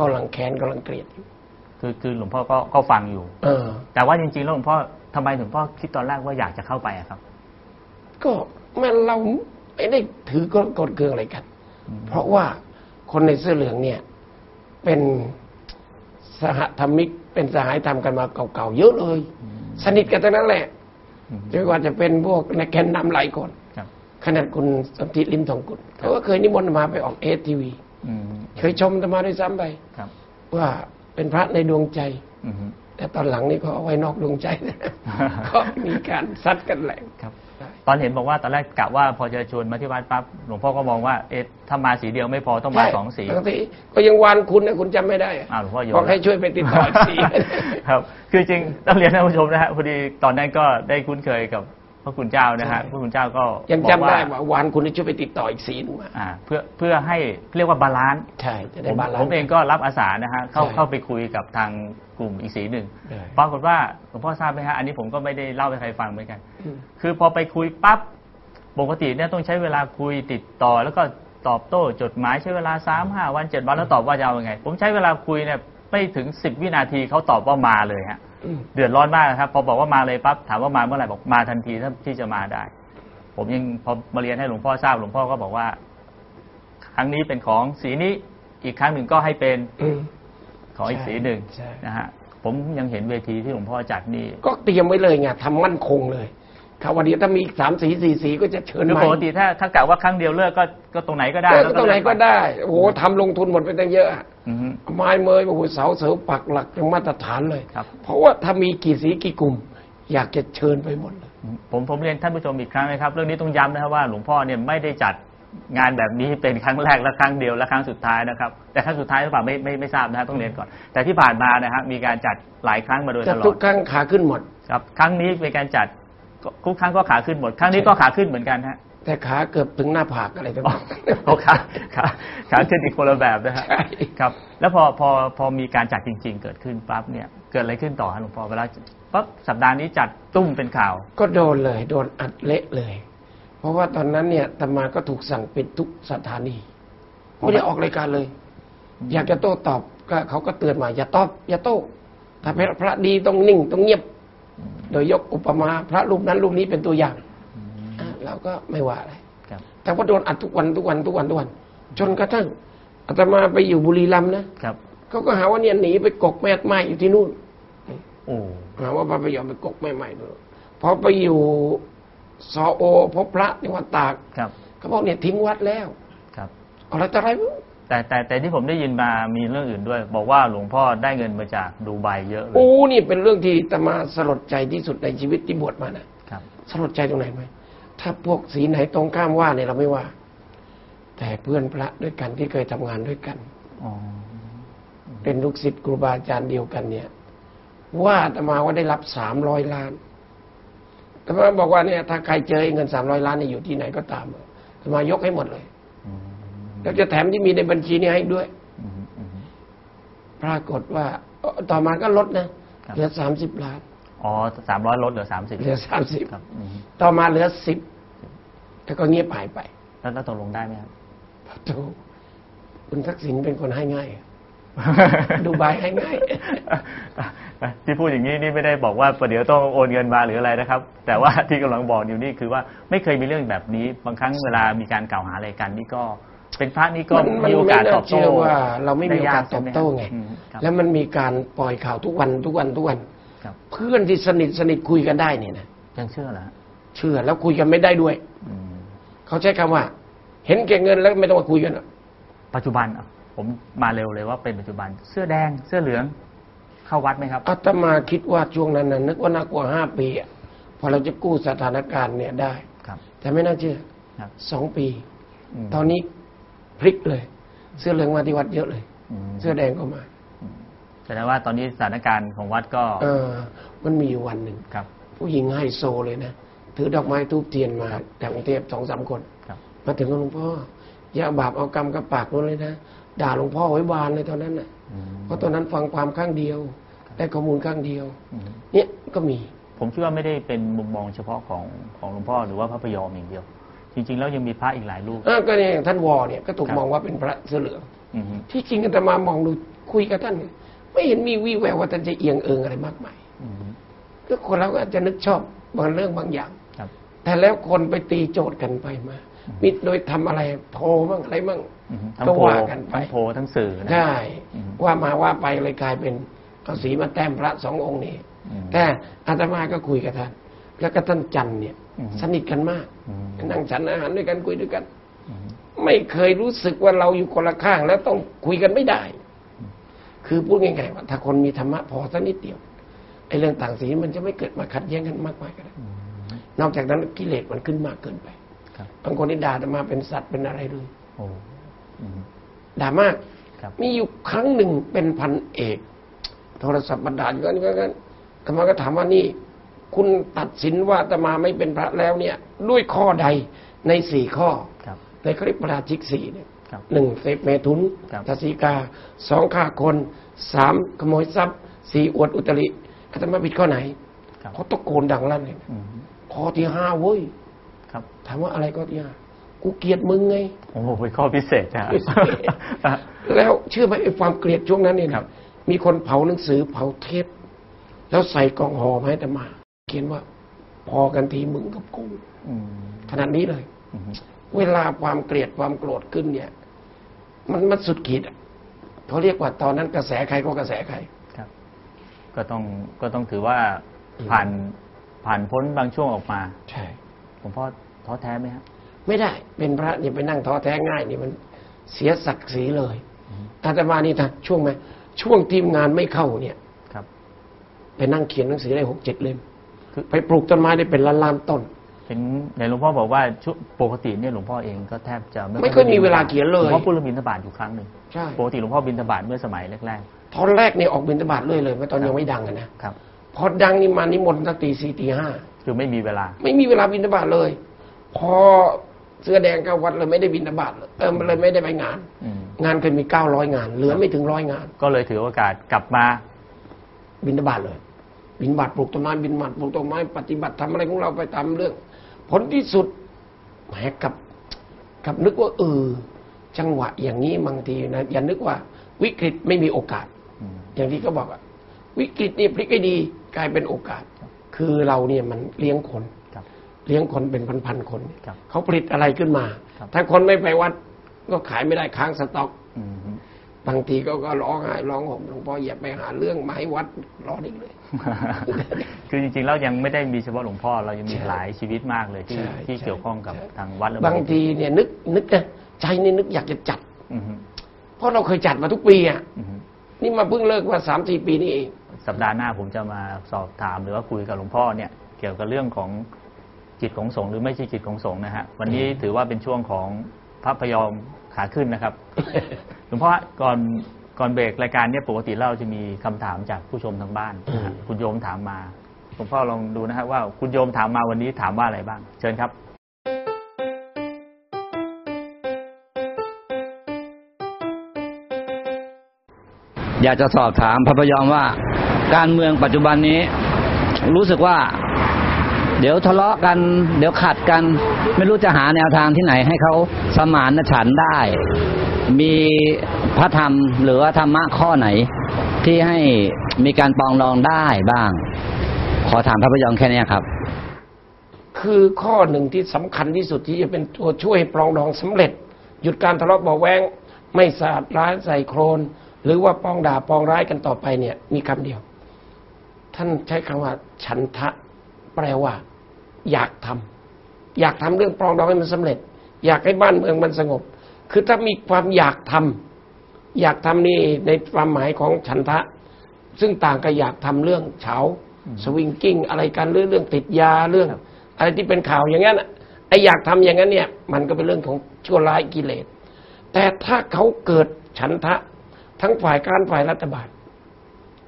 กำลังแค้นกำลังเกลียดอยู่คือคือหลวงพ่อก็ก็ฟังอยู่ เออ แต่ว่าจริงๆแล้วหลวงพ่อทำไมหลวงพ่อคิดตอนแรกว่าอยากจะเข้าไปอะครับ ก็แม่เราไม่ได้ถือกฎกฎเกลืองอะไรกันอืมเพราะว่าคนในเสื้อเหลืองเนี่ย เป็นสหธรรมิกเป็นสหายธรรมกันมาเก่าๆเยอะเลย สนิทกันทั้งนั้นแหละอืมไม่ว่าจะเป็นพวกในแกนนำหลายคนครับขนาดคุณสนธิลิมทองกุลเขาก็เคยนิมนต์มาไปออกเอสทีวีอืม เคยชมธรรมาด้วยซ้ำไปครับว่าเป็นพระในดวงใจอืมแต่ตอนหลังนี่ก็เอาไว้นอกดวงใจนะก็มีการซัดกันแหลงครับ ตอนเห็นบอกว่าตอนแรกกะว่าพอจะชวนมาที่วัดปั๊บหลวงพ่อก็มองว่าเอ๊ะถ้ามาสีเดียวไม่พอต้องมาใช่สองสีบางทีก็ยังวานคุณนะคุณจำไม่ได้อะอ้าวหลวงพ่อโยนบอกให้ช่วยไปติดต่ออีกสีครับ คือจริงต้องเรียนท่านผู้ชมนะฮะพอดีตอนนั้นก็ได้คุ้นเคยกับพ ระคุณเจ้านะฮะใช่พระคุณเจ้าก็ยังบอกจำได้ว่าว่าวานคุณให้ช่วยไปติดต่ออีกสีหนึงมาอ่าเพื่อเพื่อให้เรียกว่าบาลานซ์ใช่จะผได้มบาลานซ์ผมเองก็รับอาสานะฮะเข้าใช่เข้าไปคุยกับทางกลุ่มอีกสีหนึ่งใช่ปรากฏว่าหลวงพ่อทราบไหมฮะอันนี้ผมก็ไม่ได้เล่าให้ใครฟังเหมือนกันอืมคือพอไปคุยปั๊บปกติเนี่ยต้องใช้เวลาคุยติดต่อแล้วก็ตอบโต้จดหมายใช้เวลาสามห้าวันเจ็ดวันแล้วตอบว่าจะเอายังไง ผมใช้เวลาคุยเนี่ยไม่ถึงสิบวินาทีเขาตอบว่ามาเลยฮะอืม เดือดร้อนมากครับพอบอกว่ามาเลยปั๊บถามว่ามาเมื่อไหร่บอกมาทันทีถ้าที่จะมาได้ ผมยังพอมาเรียนให้หลวงพ่อทราบหลวงพ่อก็บอกว่า ครั้งนี้เป็นของสีนี้อีกครั้งหนึ่งก็ให้เป็นอืมของอีกสีหนึ่งใช่นะฮะผมยังเห็นเวทีที่หลวงพ่อจัดนี่ก็เตรียมไว้เลยไงทำมั่นคงเลยครับวันนี้ถ้ามีอีกสามสีสี่สีก็จะเชิญคือมาปกติถ้าถ้ากะว่าครั้งเดียวเลิกก็ก็ตรงไหนก็ได้เออแล้วก็ตรงไหนก็ได้โอ้โหทำลงทุนหมดไปตั้งเยอะอะอือฮึ ไม้เมยโอ้โหเสาเสาปักหลักยังมาตรฐานเลยครับเพราะว่าถ้ามีกี่สีกี่กลุ่ม อยากจะเชิญไปหมดเลยผมผมเรียนท่านผู้ชมอีกครั้งนะครับ เรื่องนี้ต้องย้ำนะครับว่าหลวงพ่อเนี่ยไม่ได้จัดงานแบบนี้เป็นครั้งแรกและครั้งเดียวและครั้งสุดท้ายนะครับ แต่ครั้งสุดท้ายหรือเปล่าไม่ไม่ไม่ทราบนะฮะต้องเรียนก่อน แต่ที่ผ่านมานะฮะมีการจัดหลายครั้งมาโดยจะตลอทุดกครั้งขาขึ้นหมดครับ ครั้งนี้เป็นการจัดก็ทุกครั้งก็ขาขึ้นหมด ครั้งนี้ก็ขาขึ้นเหมือนกันฮะ แต่ขาเกือบถึงหน้าผากอะไรต่างอ๋อโอขาขาขาขึ้นอีกคนละแบบนะฮะใช่ครับ แล้วพอพอพอมีการจัดจริง ๆ เกิดขึ้นปั๊บเนี่ยเกิดอะไรขึ้นต่อฮะหลวงพ่อเวลาปั๊บสัปดาห์นี้จัดตุ้มเป็นข่าว ก็โดนเลย โดนอัดเละเลย เพราะว่าตอนนั้นเนี่ยตมาก็ถูกสั่งปิดทุกสถานีไม่ได้ออกรายการเลย อยากจะโต้ตอบก็เขาก็เตือนมาอย่าตอบอย่าโต้ถ้าพระพระดีต้องนิ่งต้องเงียบ โดยยกอุปมาพระรูปนั้นรูปนี้เป็นตัวอย่างอะ เราก็ไม่ว่าอะไรครับแต่ว่าโดนอัดทุกวันทุกวันทุกวันทุกวัน จนกระทั่งอาตมาไปอยู่บุรีรัมย์นะครับเขาก็หาว่าเนี่ยหนีไปกกแม่ไม้อยู่ที่นู่นโอ้หาว่าพระพยอมไปกกแม่ไม้นู่นพอไปอยู่สอโอพบพระในวัดตากครับเขาบอกเนี่ยทิ้งวัดแล้วครับอะไรต่ออะไรไม่รู้แต่แต่แต่ที่ผมได้ยินมามีเรื่องอื่นด้วย บอกว่าหลวงพ่อได้เงินมาจากดูไบเยอะเลยโอ้นี่เป็นเรื่องที่อาตมาสลดใจที่สุดในชีวิตที่บวชมานะครับ สลดใจตรงไหนไหม ถ้าพวกสีไหนตรงข้ามว่าเนี่ยเราไม่ว่า แต่เพื่อนพระด้วยกันที่เคยทำงานด้วยกันอ๋อเป็นลูกศิษย์ครูบาอาจารย์เดียวกัน เนี่ย ว่าอาตมาว่าได้รับสามร้อยล้านอาตมาบอกว่าเนี่ยถ้าใครเจอไอ้เงินสามร้อยล้านเนี่ยอยู่ที่ไหนก็ตามอาตมายกให้หมดเลยอืมแล้วจะแถมที่มีในบัญชีนี้ให้ด้วยอืมอืมปรากฏว่าเอ่อต่อมาก็ลดนะครับเหลือสามสิบล้าน อ๋อสามร้อยลดเหลือสามสิบเหลือสามสิบครับอืมต่อมาเหลือสิบแล้วก็เงียบหายไปแล้วแล้วตกลงได้ไหมครับโธ่คุณทักษิณเป็นคนให้ง่าย ดูใบให้ง่าย ที่พูดอย่างนี้นี่ไม่ได้บอกว่าประเดี๋ยวต้องโอนเงินมาหรืออะไรนะครับ แต่ว่าที่กำลังบอกอยู่นี่คือว่าไม่เคยมีเรื่องแบบนี้ บางครั้งเวลามีการกล่าวหาอะไรกันนี่ก็เป็นพระนี่ก็มันมันมีโอกาสไม่น่าตอบโต้เชื่อว่าเราไม่มีโอกาสด้ยตอบโต้ไงใช่หมครับ แล้วมันมีการปล่อยข่าวทุกวันทุกวันทุกวันครับ เพื่อนที่สนิทสนิทคุยกันได้เนี่ยนะยังเชื่อเหรอฮะเชื่อแล้วคุยกันไม่ได้ด้วยอืมเขาใช้คำว่า เห็นแก่เงินแล้วไม่ต้องมาคุยกันอะปัจจุบันอะผมมาเร็วเลยว่าเป็นปัจจุบัน เสื้อแดงเสื้อเหลืองเข้าวัดไหมครับอาตมาคิดว่าช่วงนั้นนะนึกว่าน่ากว่าห้าปีอะพอเราจะกู้สถานการณ์เนี่ยได้ครับแต่ไม่น่าเชื่อครับสองปีมตอนนี้พลิกเลย เสื้อเหลืองมาที่วัดเยอะเลยมเสื้อแดงก็มา แสดงว่าตอนนี้สถานการณ์ของวัดก็ เออ มันมีอยู่วันหนึ่งครับ ผู้หญิงไฮโซเลยนะ ถือดอกไม้ทูบเทียนมาจากกรุงเทพสองสามคนครับมาถึงก็หลวงพ่ออย่าเอาบาปเอากรรมกับปากนู้นเลยนะด่าหลวงพ่อไว้บานเลยตอนนั้นน่ะอืมเพราะตอนนั้นฟังความข้างเดียว ได้ข้อมูลข้างเดียวอืมเนี่ยก็มี ผมคิดว่าไม่ได้เป็นมุมมองเฉพาะของของหลวงพ่อหรือว่าพระพยอมอย่างเดียว จริง ๆ แล้วยังมีพระอีกหลายรูปเออก็เนี่ยอย่างท่านวอเนี่ยก็ถูกครับมองว่าเป็นพระเสื้อเหลืองอือฮึที่จริงอาตมามองดูคุยกับท่านเนี่ย ไม่เห็นมีวี่แววว่าท่านจะเอียงเอิงอะไรมากมายอือฮึก็คนเราก็อาจจะนึกชอบบางเรื่องบางอย่างครับแต่แล้วคนไปตีโจทย์กันไปมามิโดยทำอะไรโพลบ้างอะไรบ้างอือฮึทั้งก็โพลว่ากันไปทั้งโพลทั้งสื่อนะใช่อืมว่ามาว่าไปเลยกลายเป็นเอาสีมาแต้มพระสององค์นี้อืมแต่อาตมาก็คุยกับท่าน แล้วก็ท่านจันทร์เนี่ยอืมสนิทกันมากอืมนั่งฉันอาหารด้วยกันคุยด้วยกันอือฮึไม่เคยรู้สึกว่าเราอยู่คนละข้างแล้วต้องคุยกันไม่ได้ คือพูดง่ายๆว่าถ้าคนมีธรรมะพอสักนิดเดียวไอ้เรื่องต่างสีมันจะไม่เกิดมาขัดแย้งกันมากมายก็ได้อืมนอกจากนั้นกิเลสมันขึ้นมากเกินไปครับบางคนนี่ด่าอาตมาเป็นสัตว์เป็นอะไรเลยโอ้อือฮึด่ามากครับมีอยู่ครั้งหนึ่งเป็นพันเอก โทรศัพท์มาด่ากันก็กันอาตมาก็ถามว่านี่ คุณตัดสินว่าอาตมาไม่เป็นพระแล้วเนี่ย ด้วยข้อใดในสี่ข้อครับในคลิปประราชิกสี่เนี่ยครับ หนึ่งเสพเมทุนครับทัศีกาสองฆ่าคนสามขโมยทรัพย์สี่อวดอุตริอาตมาผิดข้อไหนครับเขาตะโกนดังลั่นเลยนะอือฮึข้อที่ห้าเว้ยครับถามว่าอะไรข้อที่ห้ากูเกลียดมึงไงโอ้โหเป็นข้อพิเศษนะพิเศษแล้วเชื่อไหมไอ้ความเกลียดช่วงนั้นเนี่ยครันะบมีคนเผาหนังสือเผาเทปแล้วใส่กล่องห่อมาให้อาตมา เขียนว่า พอกันทีมึงกับกูอืมขนาดนี้เลยอือฮึเวลาความเกลียดความโกรธขึ้นเนี่ย มันมันสุดขีดอะเขาเรียกว่าตอนนั้นกระแสใครก็กระแสใครครับ ก็ต้องก็ต้องถือว่าผ่านผ่านพ้นบางช่วงออกมา ใช่หลวงพ่อท้อแท้ไหมครับไม่ได้เป็นพระนี่ไปนั่งท้อแท้ง่ายนี่มันเสียศักดิ์ศรีเลยอาตมานี่นะช่วงไหมช่วงทีมงานไม่เข้าเนี่ยครับ ไปนั่งเขียนหนังสือได้หกเจ็ดเล่มคือไปปลูกต้นไม้ได้เป็นล้านล้านๆต้น เห็นในหลวงพ่อบอกว่าชุปกติเนี่ยหลวงพ่อเองก็แทบจะไม่ค่อยมีเวลาเขียนเลยหลวงพ่อพูดเรื่องบินทบาทอยู่ครั้งหนึ่งใช่ปกติหลวงพ่อบินทบาทเมื่อสมัยแรกตอนแรกเนี่ยออกบิณฑบาตเรื่อยเลยเมื่อตอนยังไม่ดังอะนะๆครับพอดังนี่มานิมนต์ตั้งตีสี่ตีห้าคือไม่มีเวลา ไม่มีเวลาบิณฑบาตเลย พอเสื้อแดงเข้าวัดเลยไม่ได้บิณฑบาตเลยเออมันเลยไม่ได้ไปงานอืมงานเคยมีเก้าร้อยงาน เหลือไม่ถึงร้อยงาน ก็เลยถือโอกาสกลับมาบิณฑบาตเลย บิณฑบาตปลูกต้นไม้บิณฑบาตปลูกต้นไม้ปฏิบัติทำอะไรของเราไปตามเรื่อง ผลที่สุดแหมกับกับนึกว่าเออจังหวะอย่างนี้บางทีนะอย่านึกว่า วิกฤตไม่มีโอกาสอืมอย่างที่เขาบอกอะวิกฤตนี่พลิกให้ดีกลายเป็นโอกาส คือเราเนี่ยมันเลี้ยงคนครับเลี้ยงคนเป็นพันๆคนครับเขาผลิตอะไรขึ้นมาครับถ้าคนไม่ไปวัดก็ขายไม่ได้ค้างสต็อกอืม บางทีก็ก็ร้องไห้ร้องห่มหลวงพ่ออย่าไปหาเรื่องมาให้วัดร้อนอีกเลย คือจริงๆแล้วยังไม่ได้มีเฉพาะหลวงพ่อเรายังมีใช่หลายชีวิตมากเลยที่ใช่ที่ใช่เกี่ยวข้องกับใช่ทางวัดและบางทีเนี่ยนึกนึกนะใจนี่นึกอยากจะจัดอืมฮึเพราะเราเคยจัดมาทุกปีอะอืมฮึนี่มาเพิ่งเลิกว่าสามสี่ปีนี่เองสัปดาห์หน้าผมจะมาสอบถามหรือว่าคุยกับหลวงพ่อเนี่ย เกี่ยวกับเรื่องของจิตของสงฆ์หรือไม่ใช่จิตของสงฆ์นะฮะวันนี้ถือว่าเป็นช่วงของพระพยอม ขาขึ้นนะครับ หลวงพ่อก่อนก่อนเบรกรายการเนี่ยปกติเราจะมีคำถามจากผู้ชมทางบ้านนะฮะอืมคุณโยมถามมาหลวงพ่อลองดูนะฮะว่าคุณโยมถามมาวันนี้ถามว่าอะไรบ้าง เชิญครับอยากจะสอบถามพระพยอมว่า การเมืองปัจจุบันนี้ รู้สึกว่า เดี๋ยวทะเลาะกัน เดี๋ยวขัดกัน ไม่รู้จะหาแนวทางที่ไหนให้เขา สมานฉันได้ มีพระธรรมหรือว่าธรรมะข้อไหน ที่ให้มีการปองดองได้บ้าง ขอถามพระพยอมแค่นี้ครับ คือข้อหนึ่งที่สำคัญที่สุดที่จะเป็นตัวช่วยให้ปรองดองสำเร็จ หยุดการทะเลาะเบาแวงไม่สาดร้ายใส่โครน หรือว่าปองด่าปองร้ายกันต่อไปเนี่ย มีคำเดียว ท่านใช้คำว่า ฉันทะ แปลว่า อยากทำอยากทำเรื่องปรองดองให้มันสำเร็จ อยากให้บ้านเมืองมันสงบ คือถ้ามีความอยากทำอยากทำนี่ในความหมายของฉันทะ ซึ่งต่างกับอยากทำเรื่องเฉาสวิงกิ้งอะไรกันเรื่องเรื่องติดยาเรื่อง อะไรที่เป็นข่าวอย่างนั้นน่ะไออยากทำอย่างนั้นเนี่ย มันก็เป็นเรื่องของชั่วร้ายกิเลส แต่ถ้าเขาเกิดฉันทะ ทั้งฝ่ายการฝ่ายรัฐบาล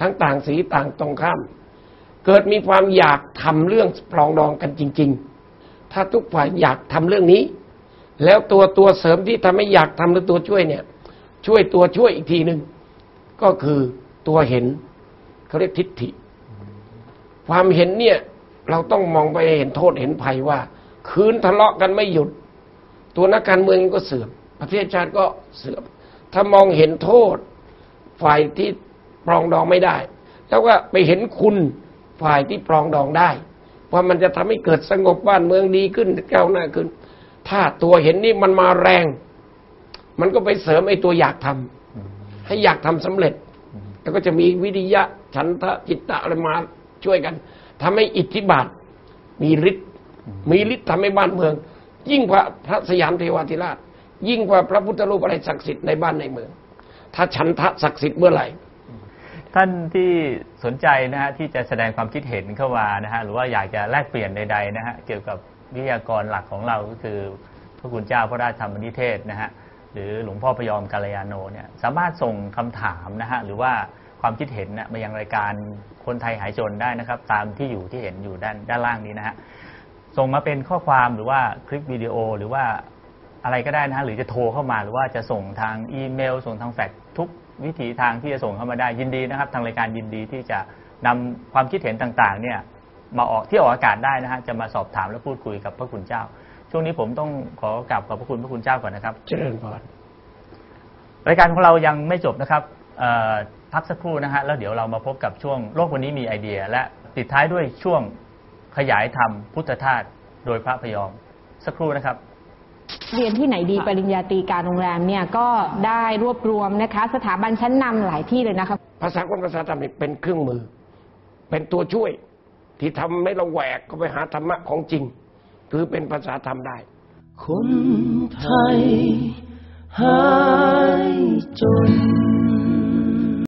ทั้งต่างสีต่างตรงข้าม เกิดมีความอยากทำเรื่องปรองดองกันจริง ๆ ถ้าทุกฝ่ายอยากทำเรื่องนี้ แล้วตัวตัวเสริมที่ทำให้อยากทำหรือตัวช่วยเนี่ย ช่วยตัวช่วยอีกทีหนึ่งก็คือตัวเห็นเขาเรียกทิฏฐิ ความเห็นเนี่ย เราต้องมองไปเห็นโทษเห็นภัยว่า คืนทะเลาะกันไม่หยุด ตัวนักการเมืองก็เสื่อมประเทศชาติก็เสื่อมถ้ามองเห็นโทษ ฝ่ายที่ปรองดองไม่ได้ แล้วก็ไปเห็นคุณฝ่ายที่ปรองดองได้ว่ามันจะทำให้เกิดสงบบ้านเมืองดีขึ้นก้าวหน้าขึ้น ถ้าตัวเห็นนี่มันมาแรง มันก็ไปเสริมไอ้ตัวอยากทำให้อยากทำสำเร็จ แล้วก็จะมีวิริยะฉันทะจิตตะอะไรมาช่วยกันทำให้อิทธิบาท มีฤทธิ์มีฤทธิ์ทำให้บ้านเมือง ยิ่งกว่าพระสยามเทวาธิราช ยิ่งกว่าพระพุทธรูปอะไรศักดิ์สิทธิ์ในบ้านในเมือง ถ้าฉันทะศักดิ์สิทธิ์เมื่อไหร่ท่านที่สนใจนะฮะที่จะแสดงความคิดเห็นเข้ามานะฮะหรือว่าอยากจะแลกเปลี่ยนใดๆนะฮะเกี่ยวกับ วิทยากรหลักของเราก็คือพระคุณเจ้าพระราชธรรมนิเทศนะฮะหรือหลวงพ่อพยอมกาลยาโนเนี่ยสามารถส่งคำถามนะฮะหรือว่าความคิดเห็นนะมายังรายการคนไทยหายจนได้นะครับ ตามที่อยู่ที่เห็นอยู่ด้านด้านล่างนี้นะฮะส่งมาเป็นข้อความหรือว่าคลิปวิดีโอหรือว่าอะไรก็ได้นะฮะหรือจะโทรเข้ามาหรือว่าจะส่งทางอีเมล ส่งทางแฟกซ์ทุกวิถีทางที่จะส่งเข้ามาได้ยินดีนะครับ ทางรายการยินดีที่จะนำความคิดเห็นต่างๆ เนี่ย มาออกที่ออกอากาศได้นะฮะจะมาสอบถามและพูดคุยกับพระคุณเจ้า ช่วงนี้ผมต้องขอกราบขอบพระคุณพระคุณเจ้าก่อนนะครับ เจริญพรรายการของเรายังไม่จบนะครับเอ่อพักสักครู่นะฮะแล้วเดี๋ยวเรามาพบกับช่วงโลกวันนี้มีไอเดีย และปิดท้ายด้วยช่วงขยายธรรมพุทธทาสโดยพระพยอมสักครู่นะครับเรียนที่ไหนดีปริญญาตรีการโรงแรมเนี่ยก็ได้รวบรวมนะคะ สถาบันชั้นนำหลายที่เลยนะคะภาษาคนภาษาธรรมนี่เป็นเครื่องมือ เป็นตัวช่วย ที่ทำให้เราแหวกก็ไปหาธรรมะของจริง คือเป็นภาษาธรรมได้ คนไทยหายจน